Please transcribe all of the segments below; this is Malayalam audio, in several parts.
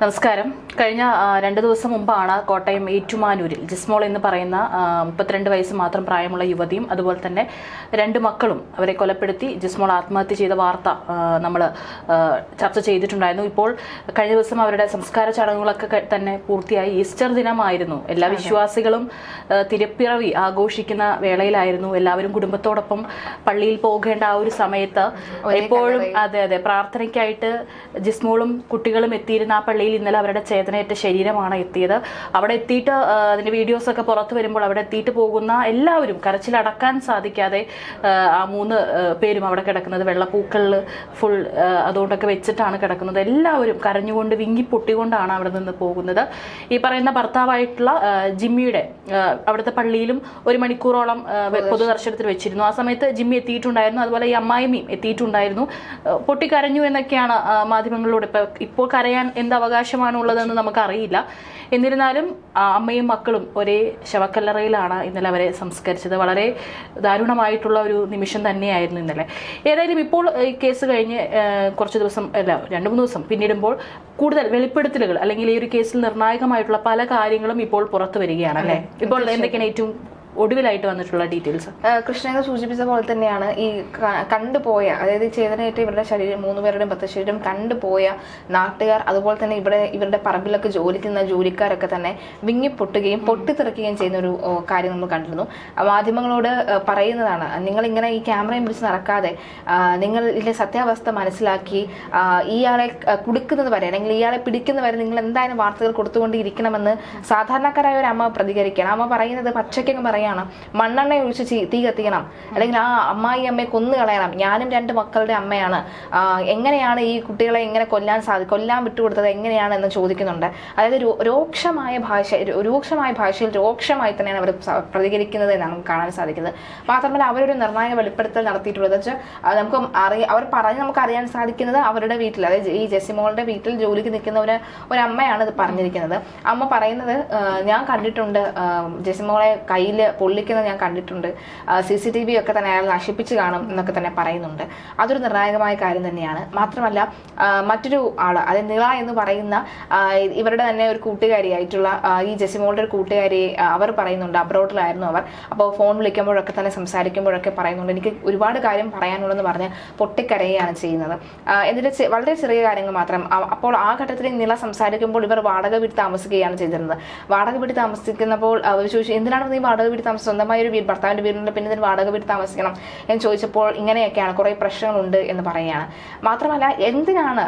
നമസ്കാരം. കഴിഞ്ഞ രണ്ട് ദിവസം മുമ്പാണ് കോട്ടയം ഏറ്റുമാനൂരിൽ ജിസ്മോൾ എന്ന് പറയുന്ന മുപ്പത്തിരണ്ട് വയസ്സ് മാത്രം പ്രായമുള്ള യുവതിയും അതുപോലെ തന്നെ രണ്ട് മക്കളും അവരെ കൊലപ്പെടുത്തി ജിസ്മോൾ ആത്മഹത്യ ചെയ്ത വാർത്ത നമ്മൾ ചർച്ച ചെയ്തിട്ടുണ്ടായിരുന്നു. ഇപ്പോൾ കഴിഞ്ഞ ദിവസം അവരുടെ സംസ്കാര ചടങ്ങുകളൊക്കെ തന്നെ പൂർത്തിയായി. ഈസ്റ്റർ ദിനമായിരുന്നു. എല്ലാ വിശ്വാസികളും തിരപ്പിറവി ആഘോഷിക്കുന്ന വേളയിലായിരുന്നു. എല്ലാവരും കുടുംബത്തോടൊപ്പം പള്ളിയിൽ പോകേണ്ട ആ ഒരു സമയത്ത് എപ്പോഴും അതെ അതെ പ്രാർത്ഥനയ്ക്കായിട്ട് ജിസ്മോളും കുട്ടികളും എത്തിയിരുന്ന ആ പള്ളിയിൽ ഇന്നലെ അവരുടെ ചേതനയേറ്റ ശരീരമാണ് എത്തിയത്. അവിടെ എത്തിയിട്ട് അതിന്റെ അതിന്റെ വീഡിയോസ് ഒക്കെ പുറത്തു വരുമ്പോൾ അവിടെ എത്തിയിട്ട് പോകുന്ന എല്ലാവരും കരച്ചിലടക്കാൻ സാധിക്കാതെ ആ, മൂന്ന് പേരും അവിടെ കിടക്കുന്നത് വെള്ളപ്പൂക്കളിൽ ഫുൾ അതുകൊണ്ടൊക്കെ വെച്ചിട്ടാണ് കിടക്കുന്നത്. എല്ലാവരും കരഞ്ഞുകൊണ്ട് വിങ്ങി പൊട്ടിക്കൊണ്ടാണ് അവിടെ നിന്ന് പോകുന്നത്. ഈ പറയുന്ന ഭർത്താവായിട്ടുള്ള ജിമ്മിയുടെ അവിടുത്തെ പള്ളിയിലും ഒരു മണിക്കൂറോളം പൊതുദർശനത്തിൽ വെച്ചിരുന്നു. ആ സമയത്ത് ജിമ്മി എത്തിയിട്ടുണ്ടായിരുന്നു. അതുപോലെ ഈ അമ്മായിമ്മയും എത്തിയിട്ടുണ്ടായിരുന്നു. പൊട്ടിക്കരഞ്ഞു എന്നൊക്കെയാണ് മാധ്യമങ്ങളിലൂടെ ഇപ്പോൾ കരയാൻ എന്ത് അവകാശമാണ് ഉള്ളതെന്ന് നമുക്കറിയില്ല. എന്നിരുന്നാലും അമ്മയും മക്കളും ഒരേ ശവക്കല്ലറയിലാണ് ഇന്നലെ അവരെ സംസ്കരിച്ചത്. വളരെ ദാരുണമായിട്ടുള്ള ഒരു നിമിഷം തന്നെയായിരുന്നു ഇന്നലെ. ഏതായാലും ഇപ്പോൾ ഈ കേസ് കഴിഞ്ഞ് കുറച്ച് ദിവസം അല്ല രണ്ട് മൂന്ന് ദിവസം പിന്നിടുമ്പോൾ കൂടുതൽ വെളിപ്പെടുത്തലുകൾ അല്ലെങ്കിൽ ഈ ഒരു കേസിൽ നിർണായകമായിട്ടുള്ള പല കാര്യങ്ങളും ഇപ്പോൾ പുറത്തു വരികയാണ് അല്ലേ? ഇപ്പോൾ എന്തൊക്കെയാണ് ഏറ്റവും ഒടുവിലായിട്ട് വന്നിട്ടുള്ള ഡീറ്റെയിൽസ്. കൃഷ്ണനെ സൂചിപ്പിച്ച പോലെ തന്നെയാണ് ഈ കണ്ടുപോയ അതായത് ചേതനയായിട്ട് ഇവരുടെ ശരീരം മൂന്ന് പേരുടെയും പത്ത് ശരീരം കണ്ടുപോയ നാട്ടുകാർ അതുപോലെ തന്നെ ഇവിടെ ഇവരുടെ പറമ്പിലൊക്കെ ജോലിക്കുന്ന ജോലിക്കാരൊക്കെ തന്നെ വിങ്ങി വിങ്ങിപ്പൊട്ടുകയും പൊട്ടിത്തെറിക്കുകയും ചെയ്യുന്ന ഒരു കാര്യം നമ്മൾ കണ്ടിരുന്നു. മാധ്യമങ്ങളോട് പറയുന്നതാണ് നിങ്ങൾ ഇങ്ങനെ ഈ ക്യാമറയും പിടിച്ച് നടക്കാതെ നിങ്ങൾ ഇതിന്റെ സത്യാവസ്ഥ മനസ്സിലാക്കി ഇയാളെ കുടുക്കുന്നത് വരെ അല്ലെങ്കിൽ ഇയാളെ പിടിക്കുന്നത് വരെ നിങ്ങൾ എന്തായാലും വാർത്തകൾ കൊടുത്തുകൊണ്ടിരിക്കണമെന്ന് സാധാരണക്കാരായ ഒരു അമ്മ പ്രതികരിക്കണം അമ്മ പറയുന്നത് പച്ചയ്ക്കങ്ങ് പറയാണ്. മണ്ണെണ്ണ ഒഴിച്ച് തീ കത്തിക്കണം. അല്ലെങ്കിൽ ആ അമ്മായി അമ്മയെ കൊന്നു കളയണം. ഞാനും രണ്ട് മക്കളുടെ അമ്മയാണ്. എങ്ങനെയാണ് ഈ കുട്ടികളെ എങ്ങനെ കൊല്ലാൻ സാധിക്കും കൊല്ലാൻ വിട്ടുകൊടുത്തത് എങ്ങനെയാണ് എന്ന് ചോദിക്കുന്നുണ്ട്. അതായത് രോക്ഷമായ ഭാഷ രൂക്ഷമായ ഭാഷയിൽ രൂക്ഷമായി തന്നെയാണ് അവർ പ്രതികരിക്കുന്നത് എന്നാണ് കാണാൻ സാധിക്കുന്നത്. മാത്രമല്ല അവരൊരു നിർണായക വെളിപ്പെടുത്തൽ നടത്തിയിട്ടുള്ളത്. വെച്ചാൽ നമുക്ക് അറിയ അവർ പറഞ്ഞ് നമുക്ക് അറിയാൻ സാധിക്കുന്നത് അവരുടെ വീട്ടിൽ അതായത് ഈ ജെസിമോളുടെ വീട്ടിൽ ജോലിക്ക് നിൽക്കുന്ന ഒരു ഒരു അമ്മയാണ് ഇത് പറഞ്ഞിരിക്കുന്നത്. അമ്മ പറയുന്നത് ഞാൻ കണ്ടിട്ടുണ്ട് ജെസിമോളെ കയ്യിൽ പൊള്ളിക്കുന്നത് ഞാൻ കണ്ടിട്ടുണ്ട്. സി സി ടി വി ഒക്കെ തന്നെ അയാൾ നശിപ്പിച്ച് കാണും എന്നൊക്കെ തന്നെ പറയുന്നുണ്ട്. അതൊരു നിർണായകമായ കാര്യം തന്നെയാണ്. മാത്രമല്ല മറ്റൊരു ആൾ അതായത് നിള എന്ന് പറയുന്ന ഇവരുടെ തന്നെ ഒരു കൂട്ടുകാരിയായിട്ടുള്ള ഈ ജെസിമോളുടെ ഒരു കൂട്ടുകാരി അവർ പറയുന്നുണ്ട്. അബ്രോഡിലായിരുന്നു അവർ. അപ്പോൾ ഫോൺ വിളിക്കുമ്പോഴൊക്കെ തന്നെ സംസാരിക്കുമ്പോഴൊക്കെ പറയുന്നുണ്ട്. എനിക്ക് ഒരുപാട് കാര്യം പറയാനുള്ളതെന്ന് പറഞ്ഞ് പൊട്ടിക്കരയാണ് ചെയ്യുന്നത്. എന്നിട്ട് വളരെ ചെറിയ കാര്യങ്ങൾ മാത്രം. അപ്പോൾ ആ ഘട്ടത്തിൽ നില സംസാരിക്കുമ്പോൾ ഇവർ വാടക വീട് താമസിക്കുകയാണ് ചെയ്തിരുന്നത്. വാടക വീട് താമസിക്കുന്നപ്പോൾ ചോദിച്ചു എന്തിനാണ് നീ വാടക വീട് താമസം സ്വന്തമായ ഒരു വീട് ഭർത്താവിന്റെ വീടുണ്ട് പിന്നെ ഇതിന് വാടക വീട് താമസിക്കണം എന്ന് ചോദിച്ചപ്പോൾ ഇങ്ങനെയൊക്കെയാണ് കുറെ പ്രശ്നങ്ങളുണ്ട് എന്ന് പറയുകയാണ്. മാത്രമല്ല എന്തിനാണ്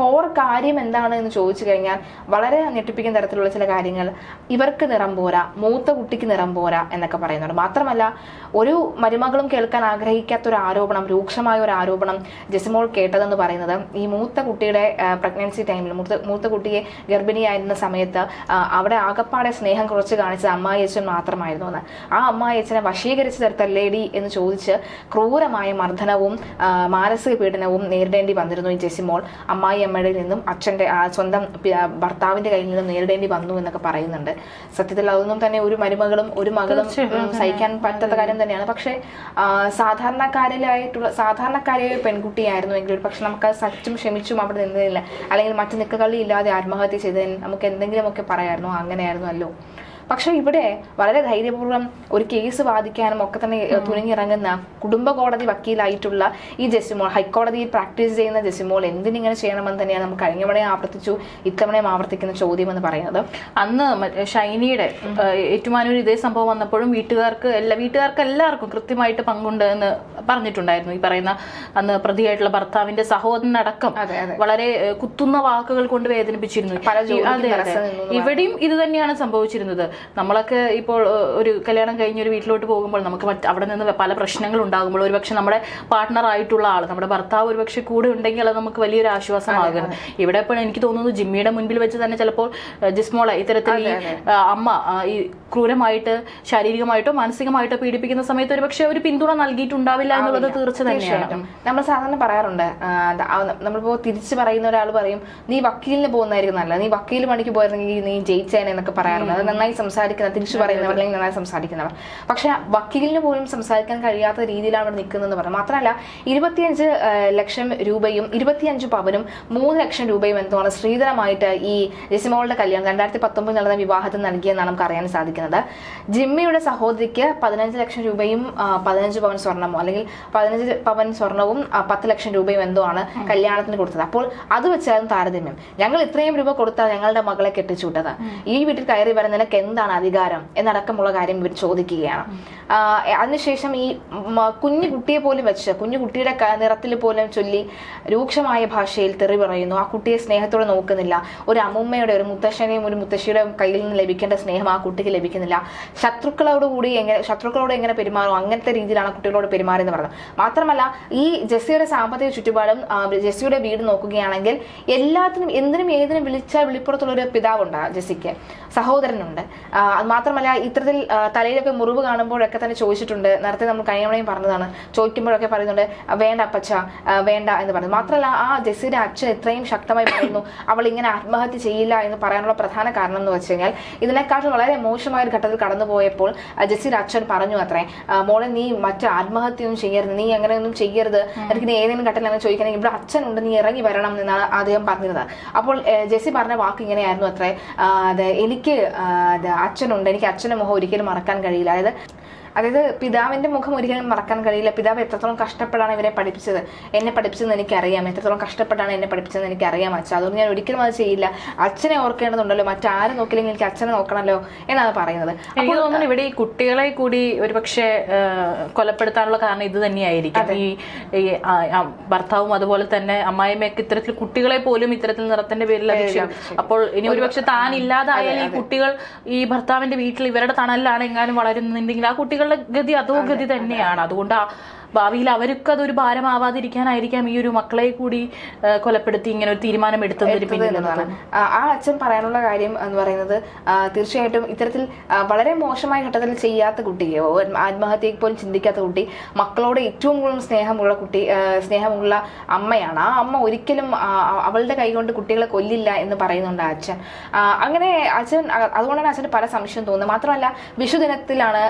കോർ കാര്യം എന്താണ് എന്ന് ചോദിച്ചു കഴിഞ്ഞാൽ വളരെ ഞെട്ടിപ്പിക്കുന്ന തരത്തിലുള്ള ചില കാര്യങ്ങൾ. ഇവർക്ക് നിറം പോരാ മൂത്ത കുട്ടിക്ക് നിറം പോരാ എന്നൊക്കെ പറയുന്നുണ്ട്. മാത്രമല്ല ഒരു മരുമകളും കേൾക്കാൻ ആഗ്രഹിക്കാത്ത ഒരു ആരോപണം രൂക്ഷമായ ഒരു ആരോപണം ജെസിമോൾ കേട്ടതെന്ന് പറയുന്നത് ഈ മൂത്ത കുട്ടിയുടെ പ്രഗ്നൻസി ടൈമിൽ മൂത്ത മൂത്ത കുട്ടിയെ ഗർഭിണിയായിരുന്ന സമയത്ത് അവിടെ ആകപ്പാടെ സ്നേഹം കുറച്ച് കാണിച്ചത് അമ്മായി അച്ഛൻ മാത്രമായിരുന്നു എന്ന്. ആ അമ്മായി അച്ഛനെ വശീകരിച്ച് തരത്തല്ലേടി എന്ന് ചോദിച്ച് ക്രൂരമായ മർദ്ദനവും മാനസിക പീഡനവും നേരിടേണ്ടി വന്നിരുന്നു ഈ ജെസിമോൾ അമ്മായി അമ്മയുടെ നിന്നും അച്ഛന്റെ ആ, സ്വന്തം ഭർത്താവിന്റെ ഭർത്താവിന്റെ കയ്യിൽ നിന്നും നേരിടേണ്ടി വന്നു എന്നൊക്കെ പറയുന്നുണ്ട്. സത്യത്തിൽ അതൊന്നും തന്നെ ഒരു മരുമകളും ഒരു മകളും സഹിക്കാൻ പറ്റാത്ത കാര്യം തന്നെയാണ്. പക്ഷേ സാധാരണക്കാരിലായിട്ടുള്ള സാധാരണക്കാരിയായ പെൺകുട്ടിയായിരുന്നു എങ്കിൽ ഒരു പക്ഷെ നമുക്ക് സച്ചും ക്ഷമിച്ചും അവിടെ നിന്നില്ല. അല്ലെങ്കിൽ മറ്റു നിക്കകളി ഇല്ലാതെ ആത്മഹത്യ ചെയ്തതിന് നമുക്ക് എന്തെങ്കിലുമൊക്കെ പറയായിരുന്നു. അങ്ങനെയായിരുന്നു അല്ലോ. പക്ഷെ ഇവിടെ വളരെ ധൈര്യപൂർവം ഒരു കേസ് വാദിക്കാനും ഒക്കെ തന്നെ തുനിഞ്ഞിറങ്ങുന്ന കുടുംബ കോടതി വക്കീലായിട്ടുള്ള ഈ ജെസിമോൾ ഹൈക്കോടതിയിൽ പ്രാക്ടീസ് ചെയ്യുന്ന ജെസിമോൾ എന്തിനിങ്ങനെ ചെയ്യണമെന്ന് തന്നെയാണ് നമുക്ക് കഴിഞ്ഞവണയും ആവർത്തിച്ചു ഇത്തവണയും ആവർത്തിക്കുന്ന ചോദ്യം എന്ന് പറയുന്നത്. അന്ന് ഷൈനിയുടെ ഏറ്റുമാനൂർ ഇതേ സംഭവം വന്നപ്പോഴും വീട്ടുകാർക്ക് എല്ലാ വീട്ടുകാർക്ക് എല്ലാവർക്കും കൃത്യമായിട്ട് പങ്കുണ്ട് എന്ന് പറഞ്ഞിട്ടുണ്ടായിരുന്നു. ഈ പറയുന്ന അന്ന് പ്രതിയായിട്ടുള്ള ഭർത്താവിന്റെ സഹോദരനടക്കം വളരെ കുത്തുന്ന വാക്കുകൾ കൊണ്ട് വേദനിപ്പിച്ചിരുന്നു. ഇവിടെയും ഇത് തന്നെയാണ് സംഭവിച്ചിരുന്നത്. നമ്മളൊക്കെ ഇപ്പോൾ ഒരു കല്യാണം കഴിഞ്ഞ് ഒരു വീട്ടിലോട്ട് പോകുമ്പോൾ നമുക്ക് മറ്റ് അവിടെ നിന്ന് പല പ്രശ്നങ്ങൾ ഉണ്ടാകുമ്പോൾ ഒരുപക്ഷെ നമ്മുടെ പാർട്ട്ണർ ആയിട്ടുള്ള ആൾ നമ്മുടെ ഭർത്താവ് ഒരുപക്ഷെ കൂടെ ഉണ്ടെങ്കിൽ അത് നമുക്ക് വലിയൊരു ആശ്വാസമാകുന്നു. ഇവിടെ ഇപ്പോൾ എനിക്ക് തോന്നുന്നു ജിമ്മിയുടെ മുൻപിൽ വെച്ച് തന്നെ ചിലപ്പോൾ ജിസ്മോള ഇത്തരത്തിൽ ഈ അമ്മ ഈ ക്രൂരമായിട്ട് ശാരീരികമായിട്ടോ മാനസികമായിട്ടോ പീഡിപ്പിക്കുന്ന സമയത്ത് ഒരുപക്ഷെ ഒരു പിന്തുണ നൽകിയിട്ടുണ്ടാവില്ല എന്നുള്ളത് തീർച്ച തന്നെയാണ്. നമ്മൾ സാധാരണ പറയാറുണ്ട് നമ്മളിപ്പോ തിരിച്ചു പറയുന്ന ഒരാൾ പറയും നീ വക്കീലിന് പോകുന്നതായിരിക്കും നല്ലത്. നീ വക്കീൽ പണിക്ക് പോയിരുന്നെങ്കിൽ നീ ജയിച്ചേനെ എന്നൊക്കെ പറയാറുണ്ട്. അത് നന്നായി സംസാരിക്കുന്ന തിരിച്ചു പറയുന്നവർ അല്ലെങ്കിൽ നന്നായി സംസാരിക്കുന്നവർ. പക്ഷെ വക്കീലിന് പോലും സംസാരിക്കാൻ കഴിയാത്ത രീതിയിലാണ് അവർ നിൽക്കുന്നതെന്ന് പറഞ്ഞു മാത്രമല്ല ഇരുപത്തിയഞ്ച് ലക്ഷം രൂപയും ഇരുപത്തിയഞ്ച് പവനും മൂന്ന് ലക്ഷം രൂപയും എന്തുമാണ് ശ്രീധരമായിട്ട് ഈ ജെസിമോളുടെ കല്യാണം രണ്ടായിരത്തി പത്തൊമ്പതിൽ നടന്ന വിവാഹത്തിൽ നൽകിയെന്നാണ് നമുക്ക് അറിയാൻ സാധിക്കുന്നത്. ജിമ്മിയുടെ സഹോദരിക്ക് പതിനഞ്ച് ലക്ഷം രൂപയും പതിനഞ്ച് പവൻ സ്വർണമോ അല്ലെങ്കിൽ പതിനഞ്ച് പവൻ സ്വർണവും പത്ത് ലക്ഷം രൂപയും എന്തോ ആണ് കല്യാണത്തിന് കൊടുത്തത്. അപ്പോൾ അത് വെച്ചായിരുന്നു താരതമ്യം. ഞങ്ങൾ ഇത്രയും രൂപ കൊടുത്താൽ ഞങ്ങളുടെ മകളെ കെട്ടിച്ചു കെട്ടിച്ചുവിട്ടത് ഈ വീട്ടിൽ കയറി വരുന്നതിനൊക്കെ എന്താണ് അധികാരം എന്നടക്കമുള്ള കാര്യം ഇവർ ചോദിക്കുകയാണ്. അതിനുശേഷം ഈ കുഞ്ഞു കുട്ടിയെ പോലും വെച്ച് കുഞ്ഞു കുട്ടിയുടെ നിറത്തിൽ പോലും ചൊല്ലി രൂക്ഷമായ ഭാഷയിൽ തെറി പറയുന്നു. ആ കുട്ടിയെ സ്നേഹത്തോടെ നോക്കുന്നില്ല. ഒരു അമ്മുമ്മയുടെ ഒരു മുത്തശ്ശനെയും ഒരു മുത്തശ്ശിയുടെ കയ്യിൽ നിന്ന് ലഭിക്കേണ്ട സ്നേഹം ആ കുട്ടിക്ക് ലഭിക്കുന്നില്ല. ശത്രുക്കളോട് കൂടി എങ്ങനെ ശത്രുക്കളോട് എങ്ങനെ പെരുമാറും? അങ്ങനത്തെ രീതിയിലാണ് കുട്ടികളോട് പെരുമാറിയെന്ന് പറഞ്ഞത് മാത്രമല്ല ഈ ജെസ്സിയുടെ സാമ്പത്തിക ചുറ്റുപാടും ജെസ്സിയുടെ വീട് നോക്കുകയാണെങ്കിൽ എല്ലാത്തിനും എന്തിനും ഏതിനും വിളിച്ചാൽ വിളിപ്പുറത്തുള്ള ഒരു പിതാവുണ്ട് ജെസ്സിക്ക്. സഹോദരനുണ്ട്. അത് മാത്രമല്ല ഇത്തരത്തിൽ തലയിലൊക്കെ മുറിവ് കാണുമ്പോഴൊക്കെ തന്നെ ചോദിച്ചിട്ടുണ്ട്. നേരത്തെ നമ്മൾ കഴിഞ്ഞവണയും പറഞ്ഞതാണ്. ചോദിക്കുമ്പോഴൊക്കെ പറയുന്നുണ്ട് വേണ്ട അപ്പച്ച വേണ്ട എന്ന് പറഞ്ഞു മാത്രമല്ല ആ ജെസ്സിയുടെ അച്ഛൻ ഇത്രയും ശക്തമായി പറയുന്നു അവൾ ഇങ്ങനെ ആത്മഹത്യ ചെയ്യില്ല എന്ന് പറയാനുള്ള പ്രധാന കാരണം എന്ന് വെച്ച് കഴിഞ്ഞാൽ ഇതിനെക്കാട്ടും വളരെ മോശമായ ഒരു ഘട്ടത്തിൽ കടന്നുപോയപ്പോൾ ജെസ്സിയുടെ അച്ഛൻ പറഞ്ഞു അത്രേ "ആ, മോളെ നീ മറ്റു ആത്മഹത്യയൊന്നും ചെയ്യരുത് നീ അങ്ങനെയൊന്നും ചെയ്യരുത്. എനിക്ക് നീ ഏതെങ്കിലും ഘട്ടത്തിൽ അങ്ങനെ ചോദിക്കണമെങ്കിൽ ഇവിടെ അച്ഛനുണ്ട് നീ ഇറങ്ങി വരണം എന്നാണ് അദ്ദേഹം പറഞ്ഞിരുന്നത്. അപ്പോൾ ജസി ജെസ്സി പറഞ്ഞ വാക്ക് ഇങ്ങനെയായിരുന്നു അത്രേ അതെ എനിക്ക് അച്ഛനുണ്ട്. എനിക്ക് അച്ഛന്റെ മുഖം ഒരിക്കലും മറക്കാൻ കഴിയില്ല. അതായത് അതായത് പിതാവിന്റെ മുഖം ഒരിക്കലും മറക്കാൻ കഴിയില്ല. പിതാവ് എത്രത്തോളം കഷ്ടപ്പെട്ടാണ് ഇവരെ പഠിപ്പിച്ചത്? എന്നെ പഠിപ്പിച്ചതെന്ന് എനിക്കറിയാം. എത്രത്തോളം കഷ്ടപ്പെട്ടാണ് എന്നെ പഠിപ്പിച്ചതെന്ന് എനിക്കറിയാം അച്ഛൻ അതുകൊണ്ട് ഞാൻ ഒരിക്കലും അത് ചെയ്യില്ല. അച്ഛനെ ഓർക്കേണ്ടതുണ്ടല്ലോ. മറ്റാരും നോക്കില്ലെങ്കിൽ എനിക്ക് അച്ഛനെ നോക്കണമല്ലോ എന്നാണ് പറയുന്നത്. എനിക്ക് തോന്നുന്നു ഇവിടെ ഈ കുട്ടികളെ കൂടി ഒരുപക്ഷെ കൊലപ്പെടുത്താനുള്ള കാരണം ഇത് തന്നെയായിരിക്കും. ഈ ഭർത്താവും അതുപോലെ തന്നെ അമ്മായിമ്മയൊക്കെ ഇത്തരത്തിൽ കുട്ടികളെ പോലും ഇത്തരത്തിൽ നിറത്തിന്റെ പേരിൽ അപ്പോൾ ഇനി ഒരുപക്ഷെ താൻ ഇല്ലാതായാൽ ഈ കുട്ടികൾ ഈ ഭർത്താവിന്റെ വീട്ടിൽ ഇവരുടെ തണലിലാണ് എങ്ങാനും വളരുന്നുണ്ടെങ്കിൽ ആ കുട്ടികളുടെ ഗതി അതോ ഗതി തന്നെയാണ്. അതുകൊണ്ട് ആ ഭാവിയിൽ അവർക്ക് അതൊരു ഭാരമാവാതിരിക്കാനായിരിക്കാം ഈ ഒരു മക്കളെ കൂടി കൊലപ്പെടുത്തി ഇങ്ങനെ ഒരു തീരുമാനം എടുത്തതിന് പിന്നിലെന്നാണ് ആ അച്ഛൻ പറയാനുള്ള കാര്യം എന്ന് പറയുന്നത് തീർച്ചയായിട്ടും ഇത്തരത്തിൽ വളരെ മോശമായ ഘട്ടത്തിൽ ചെയ്യാത്ത കുട്ടിയോ ആത്മഹത്യക്ക് പോലും ചിന്തിക്കാത്ത കുട്ടി മക്കളോട് ഏറ്റവും കൂടുതൽ സ്നേഹമുള്ള കുട്ടി സ്നേഹമുള്ള അമ്മയാണ്. ആ അമ്മ ഒരിക്കലും അവളുടെ കൈകൊണ്ട് കുട്ടികളെ കൊല്ലില്ല എന്ന് പറയുന്നുണ്ട് ആ അച്ഛൻ. അങ്ങനെ അച്ഛൻ അതുകൊണ്ടാണ് അച്ഛന് പല സംശയം തോന്നുന്നത്. മാത്രമല്ല വിഷുദിനത്തിലാണ്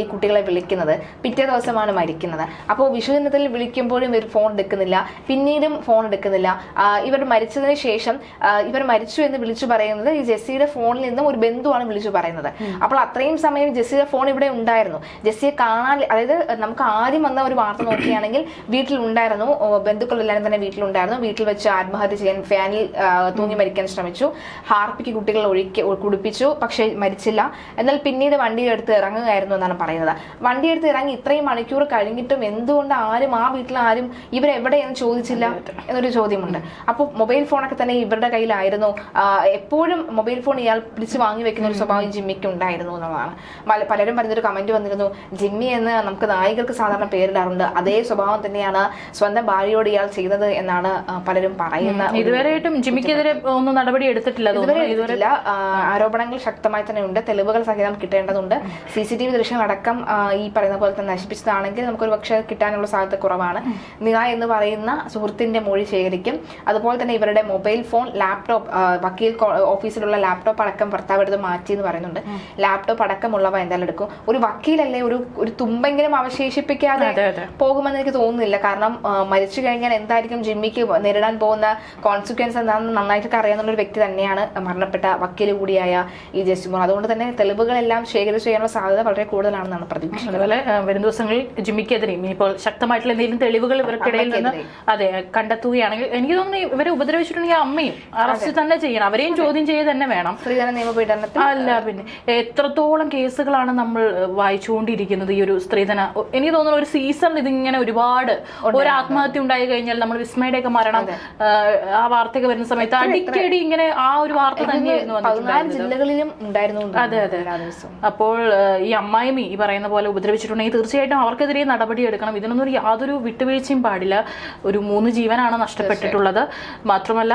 ഈ കുട്ടികളെ വിളിക്കുന്നത്. പിറ്റേ ദിവസമാണ് മരിക്കുന്നത്. അപ്പോൾ വിഷുദിനത്തിൽ വിളിക്കുമ്പോഴും ഇവർ ഫോൺ എടുക്കുന്നില്ല. പിന്നീടും ഫോൺ എടുക്കുന്നില്ല. ഇവർ മരിച്ചതിന് ശേഷം ഇവർ മരിച്ചു എന്ന് വിളിച്ചു പറയുന്നത് ഈ ജെസ്സിയുടെ ഫോണിൽ നിന്നും ഒരു ബന്ധുവാണ് വിളിച്ചു പറയുന്നത്. അപ്പോൾ അത്രയും സമയം ജെസ്സിയുടെ ഫോൺ ഇവിടെ ഉണ്ടായിരുന്നു. ജെസ്സിയെ കാണാൻ അതായത് നമുക്ക് ആദ്യം വന്ന ഒരു വാർത്ത നോക്കുകയാണെങ്കിൽ വീട്ടിൽ ഉണ്ടായിരുന്നു. ഓ, ബന്ധുക്കളെല്ലാവരും തന്നെ വീട്ടിലുണ്ടായിരുന്നു വീട്ടിൽ വെച്ച് ആത്മഹത്യ ചെയ്യാൻ ഫാനിൽ തൂങ്ങി മരിക്കാൻ ശ്രമിച്ചു. ഹാർപ്പിക്ക് കുട്ടികളെ ഒഴിക്ക് കുടിപ്പിച്ചു പക്ഷേ മരിച്ചില്ല. എന്നാൽ പിന്നീട് വണ്ടി എടുത്ത് ഇറങ്ങുകയായിരുന്നു എന്നാണ് പറയുന്നത്. വണ്ടിയെടുത്ത് ഇറങ്ങി ഇത്രയും മണിക്കൂർ കഴിഞ്ഞിട്ടും എന്തുകൊണ്ട് ആരും ആ വീട്ടിൽ ആരും ഇവരെവിടെയെന്ന് ചോദിച്ചില്ല എന്നൊരു ചോദ്യമുണ്ട്. അപ്പോൾ മൊബൈൽ ഫോണൊക്കെ തന്നെ ഇവരുടെ കയ്യിലായിരുന്നു. എപ്പോഴും മൊബൈൽ ഫോൺ ഇയാൾ പിടിച്ച് വാങ്ങി വെക്കുന്ന ഒരു സ്വഭാവം ജിമ്മിക്ക് ഉണ്ടായിരുന്നു എന്നുള്ളതാണ്. പല- പലരും പറഞ്ഞൊരു കമന്റ് വന്നിരുന്നു ജിമ്മി എന്ന് നമുക്ക് നായികൾക്ക് സാധാരണ പേരിടാറുണ്ട്. അതേ സ്വഭാവം തന്നെയാണ് സ്വന്തം ഭാര്യയോട് ഇയാൾ ചെയ്തത് എന്നാണ് പലരും പറയുന്നത് ഇതുവരെയായിട്ടും ജിമ്മിക്കെതിരെ ഒന്നും നടപടി എടുത്തിട്ടില്ല ഇതുവരെ എടുത്തിട്ടില്ല. ആരോപണങ്ങൾ ശക്തമായി തന്നെ ഉണ്ട്. തെളിവുകൾ സഹിതം കിട്ടേണ്ടതുണ്ട്. സി സി ടി വി ദൃശ്യം അടക്കം ഈ പറയുന്ന പോലെ തന്നെ നശിപ്പിച്ചതാണെങ്കിൽ നമുക്കൊരു പക്ഷേ കിട്ടാനുള്ള സാധ്യത കുറവാണ്. നിറ എന്ന് പറയുന്ന സുഹൃത്തിന്റെ മൊഴി ശേഖരിക്കും. അതുപോലെ തന്നെ ഇവരുടെ മൊബൈൽ ഫോൺ ലാപ്ടോപ്പ് വക്കീൽ ഓഫീസിലുള്ള ലാപ്ടോപ്പ് അടക്കം ഭർത്താവ് എടുത്ത് മാറ്റി എന്ന് പറയുന്നുണ്ട്. ലാപ്ടോപ്പ് അടക്കമുള്ളവ എന്തായാലും എടുക്കും. ഒരു വക്കീലല്ലേ ഒരു ഒരു തുമ്പെങ്കിലും അവശേഷിപ്പിക്കാതെ പോകുമെന്ന് എനിക്ക് തോന്നുന്നില്ല. കാരണം മരിച്ചു കഴിഞ്ഞാൽ എന്തായിരിക്കും ജിമ്മിക്ക് നേരിടാൻ പോകുന്ന കോൺസിക്വൻസ് എന്താണെന്ന് നന്നായിട്ടൊക്കെ അറിയാവുന്ന ഒരു വ്യക്തി തന്നെയാണ് മരണപ്പെട്ട വക്കീൽ കൂടിയായ ഈ ജസ്റ്റിമോർ അതുകൊണ്ട് തന്നെ തെളിവുകളെല്ലാം ശേഖരിച്ചു ചെയ്യാനുള്ള സാധ്യത വളരെ കൂടുതലാണെന്നാണ് പ്രതീക്ഷിക്കുന്നത്. അതുപോലെ വരും ദിവസങ്ങളിൽ ജിമ്മിക്കെതിരെ ഇനിയിപ്പോൾ ശക്തമായിട്ടുള്ള എന്തെങ്കിലും തെളിവുകൾ ഇവർക്കിടയിൽ നിന്ന് അതെ കണ്ടെത്തുകയാണെങ്കിൽ എനിക്ക് തോന്നുന്നു ഇവരെ ഉപദ്രവിച്ചിട്ടുണ്ടെങ്കിൽ അമ്മയും അറസ്റ്റ് തന്നെ ചെയ്യണം. അവരെയും ചോദ്യം ചെയ്ത് തന്നെ വേണം. അല്ല പിന്നെ എത്രത്തോളം കേസുകളാണ് നമ്മൾ വായിച്ചുകൊണ്ടിരിക്കുന്നത് ഈ ഒരു സ്ത്രീധന എനിക്ക് തോന്നുന്നു ഒരു സീസൺ ഇതിങ്ങനെ ഒരുപാട് ഒരു ആത്മഹത്യ ഉണ്ടായി കഴിഞ്ഞാൽ നമ്മൾ വിസ്മയുടെയൊക്കെ മരണം ആ വാർത്തയൊക്കെ വരുന്ന സമയത്ത് അടിക്കടി ഇങ്ങനെ ആ ഒരു വാർത്ത തന്നെയായിരുന്നു ജില്ലകളിലും ഉണ്ടായിരുന്നു അതെ, അതെ. അപ്പോൾ ഈ അമ്മായിമി ഈ പറയുന്ന പോലെ ഉപദ്രവിച്ചിട്ടുണ്ടെങ്കിൽ തീർച്ചയായിട്ടും അവർക്കെതിരെ നടപടി എടുക്കണം. ഇതിനൊന്നും ഒരു യാതൊരു വിട്ടുവീഴ്ചയും പാടില്ല. ഒരു മൂന്ന് ജീവനാണ് നഷ്ടപ്പെട്ടിട്ടുള്ളത്. മാത്രമല്ല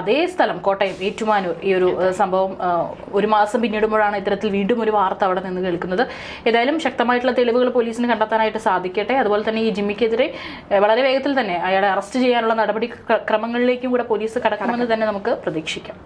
അതേ സ്ഥലം കോട്ടയം ഏറ്റുമാനൂർ ഈ ഒരു സംഭവം ഒരു മാസം പിന്നിടുമ്പോഴാണ് ഇത്തരത്തിൽ വീണ്ടും ഒരു വാർത്ത അവിടെ നിന്ന് കേൾക്കുന്നത്. ഏതായാലും ശക്തമായിട്ടുള്ള തെളിവുകൾ പോലീസിന് കണ്ടെത്താനായിട്ട് സാധിക്കട്ടെ. അതുപോലെ തന്നെ ഈ ജിമ്മിക്കെതിരെ വളരെ വേഗത്തിൽ തന്നെ അയാളെ അറസ്റ്റ് ചെയ്യാനുള്ള നടപടി ക്രമങ്ങളിലേക്കും കൂടെ പോലീസ് കടക്കണമെന്ന് തന്നെ നമുക്ക് പ്രതീക്ഷിക്കാം.